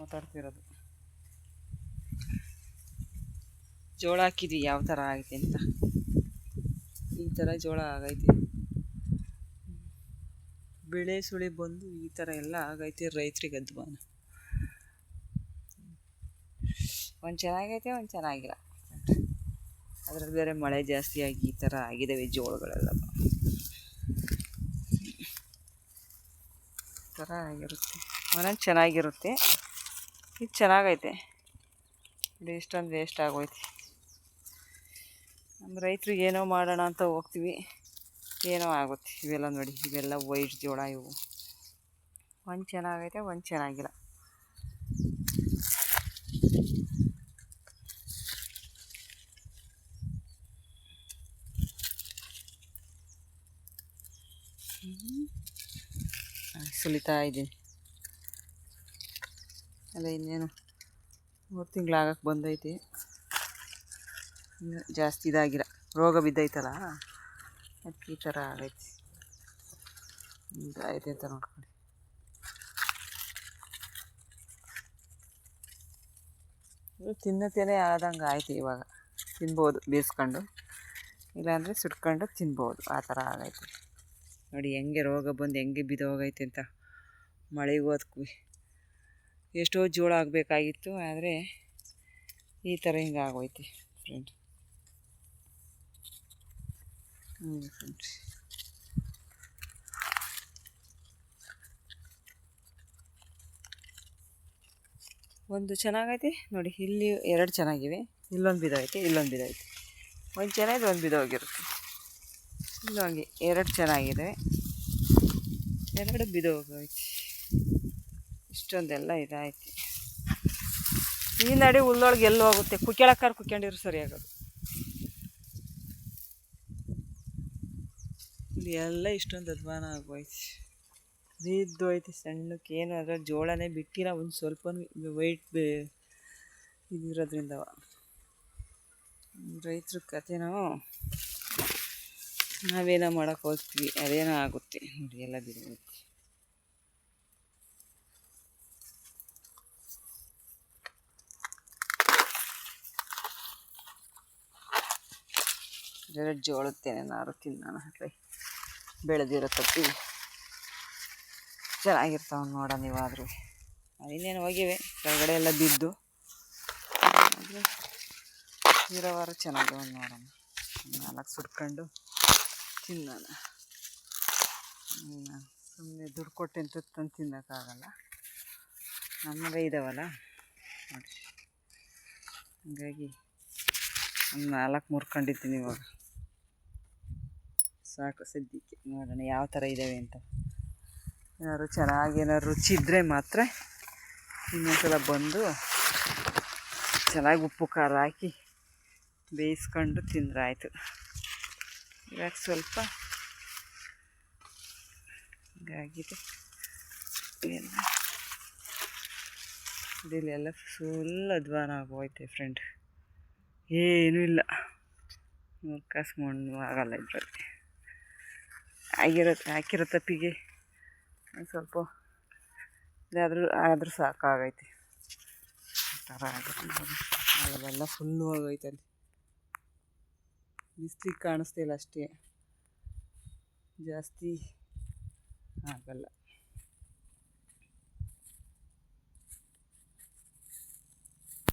ಮಾತಾಡ್ತಿರೋದು. ಜೋಳ ಹಾಕಿದ್ವಿ, ಯಾವ ಥರ ಆಗೈತೆ ಅಂತ. ಈ ಥರ ಜೋಳ ಆಗೈತೆ. ಬೆಳೆ ಸುಳಿ ಬಂದು ಈ ಥರ ಎಲ್ಲ ಆಗೈತೆ ರೈತರಿಗೆ ಅಧ್ವಾನ ಒಂದು ಚೆನ್ನಾಗೈತೆ, ಒಂದು ಚೆನ್ನಾಗಿಲ್ಲ. ಅದ್ರಲ್ಲಿ ಬೇರೆ ಮಳೆ ಜಾಸ್ತಿ ಆಗಿ ಈ ಥರ ಆಗಿದ್ದಾವೆ ಜೋಳಗಳೆಲ್ಲ. ಥರ ಆಗಿರುತ್ತೆ. ಒಂದೊಂದು ಚೆನ್ನಾಗಿರುತ್ತೆ. ಇದು ಚೆನ್ನಾಗೈತೆ. ಇದು ಇಷ್ಟೊಂದು ವೇಸ್ಟ್ ಆಗೋಯ್ತು. ನಮ್ಮ ರೈತರು ಏನೋ ಮಾಡೋಣ ಅಂತ ಹೋಗ್ತೀವಿ. ಏನೋ ಆಗುತ್ತೆ. ಇವೆಲ್ಲ ನೋಡಿ, ಇವೆಲ್ಲ ವೈಟ್ ಜೋಳ ಇವು. ಒಂದು ಚೆನ್ನಾಗೈತೆ, ಒಂದು ಚೆನ್ನಾಗಿಲ್ಲ. ಸುಲಿತಾ ಇದ್ದೀನಿ. ಅಲ್ಲ, ಇನ್ನೇನು? ಮೂರು ತಿಂಗಳಾಗಕ್ಕೆ ಬಂದೈತಿ. ಇನ್ನು ಜಾಸ್ತಿ ಇದಾಗಿಲ್ಲ. ರೋಗ ಬಿದ್ದೈತಲ್ಲ? ಅದಕ್ಕೆ ಈ ಥರ ಆಗೈತಿ. ಹಿಂಗಾಯ್ತು ಅಂತ ನೋಡ್ಕೊಳ್ಳಿ. ತಿನ್ನತೇನೆ ಆದಂಗೆ ಆಯ್ತು ಇವಾಗ. ತಿನ್ಬೋದು, ಬೇಯಿಸ್ಕೊಂಡು. ಇಲ್ಲಾಂದರೆ ಸುಟ್ಕೊಂಡು ತಿನ್ಬೋದು. ಆ ಥರ ಆಗೈತೆ. ನೋಡಿ, ಹೆಂಗೆ ರೋಗ ಬಂದು ಹೆಂಗೆ ಬಿದ್ದೋಗೈತೆ ಅಂತ ಮಳೆಗೆ ಎಷ್ಟೋ ಜೋಳ ಆಗಬೇಕಾಗಿತ್ತು, ಆದರೆ ಈ ಥರ ಹಿಂಗೆ ಆಗೋಯ್ತು ಫ್ರೆಂಡ್ ಹ್ಞೂ ಒಂದು ಚೆನ್ನಾಗೈತೆ, ನೋಡಿ ಇಲ್ಲಿ ಎರಡು ಚೆನ್ನಾಗಿವೆ. ಇಲ್ಲೊಂದು ಬಿದ್ದೈತೆ ಇಲ್ಲೊಂದು ಬಿದ್ದೈತೆ ಒಂದು ಚೆನ್ನಾಗಿದೆ, ಒಂದು ಬಿದ್ದೋಗಿರುತ್ತೆ. ಇಲ್ಲೂ ಹಂಗೆ ಎರಡು ಚೆನ್ನಾಗಿದೆ. ಎರಡು ಬಿದ್ದೋಗೈತೆ ಇಷ್ಟೊಂದೆಲ್ಲ ಇದಾಯ್ತು. ಈ ನಡಿ ಉಳ್ಳೊಳಗೆ ಎಲ್ಲಿ ಹೋಗುತ್ತೆ? ಕುಕ್ಯಾಳಕ್ಕಾರ ಕುಕ್ಕೊಂಡಿರು ಸರಿಯಾಗೋದು ಇಲ್ಲಿ ಎಲ್ಲ ಇಷ್ಟೊಂದು ಅಧ್ವಾನ ಆಗೋಯ್ತು. ಬಿದ್ದು ಹೋಯ್ತು ಸಣ್ಣಕ್ಕೆ. ಏನು ಜೋಳನೇ ಬಿಟ್ಟಿಲ್ಲ. ಒಂದು ಸ್ವಲ್ಪ ವೈಟ್ ಇದಿರೋದ್ರಿಂದವ ಇದಿರೋದ್ರಿಂದ. ರೈತರ ಕಥೆನೋ ನಾವೇನೋ ಮಾಡೋಕೆ ಹೋಗ್ತೀವಿ. ಅದೇನೋ ಆಗುತ್ತೆ. ನೋಡಿ ಎಲ್ಲ ಬಿದ್ದು ಎರಡು ಜೋಳತ್ತೇನೆ ನಾರು ತಿನ್ನೋಣ ರೀ ಬೆಳೆದಿರೋ ತಪ್ಪಿ ಚೆನ್ನಾಗಿರ್ತಾವೆ ನೋಡ ನೀವಾದರೂ. ಇನ್ನೇನು ಹೋಗಿವೆ? ಕೆಳಗಡೆ ಎಲ್ಲ ಬಿದ್ದು. ಆದರೆ ಇರೋವಾರ ಚೆನ್ನಾಗಿವೆ ನೋಡೋಣ ನಾಲ್ಕು ಸುಟ್ಕೊಂಡು ತಿನ್ನೋಣ ಸುಮ್ಮನೆ ದುಡ್ಡು ಕೊಟ್ಟು ಅಂತ ತಂದು ತಿನ್ನೋಕ್ಕಾಗಲ್ಲ. ನಮಗೆ ಇದಾವಲ್ಲ? ನೋಡಿ ಹಾಗಾಗಿ ಒಂದು ನಾಲ್ಕು ಮುರ್ಕೊಂಡಿದ್ದೀನಿ ಇವಾಗ. ಸಾಕು ಸದ್ಯಕ್ಕೆ. ನೋಡೋಣ ಯಾವ ಥರ ಇದ್ದಾವೆ ಅಂತ. ಏನಾದ್ರು ಚೆನ್ನಾಗಿ ಏನಾದ್ರು ರುಚಿ ಇದ್ದರೆ ಮಾತ್ರ ಇನ್ನೊಂದ್ಸಲ ಬಂದು ಚೆನ್ನಾಗಿ ಉಪ್ಪು ಖಾರ ಹಾಕಿ ಬೇಯಿಸ್ಕೊಂಡು ತಿಂದ್ರೆ ಆಯಿತು. ಇವಾಗ ಸ್ವಲ್ಪ ಹಿಂಗಾಗಿದೆ ಎಲ್ಲ. ಇಲ್ಲೆಲ್ಲ ಫುಲ್ ಅಧ್ವಾನ ಆಗೋಯ್ತೆ ಫ್ರೆಂಡ್ ಏನೂ ಇಲ್ಲ. ಕಾಸು ಆಗಲ್ಲ ಇದರಲ್ಲಿ. ಆಗಿರೋ ಹಾಕಿರೋ ತಪ್ಪಿಗೆ ಒಂದು ಸ್ವಲ್ಪ ಇದಾದರೂ, ಆದರೂ ಸಾಕಾಗೈತೆ ಥರ ಆಗುತ್ತೆ ಎಲ್ಲ ಫುಲ್ಲು ಹೋಗೈತೆ ಅಲ್ಲಿ. ಬಿಸ್ಲಿಗೆ ಕಾಣಿಸ್ತಿಲ್ಲ ಅಷ್ಟೇ. ಜಾಸ್ತಿ ಆಗಲ್ಲ.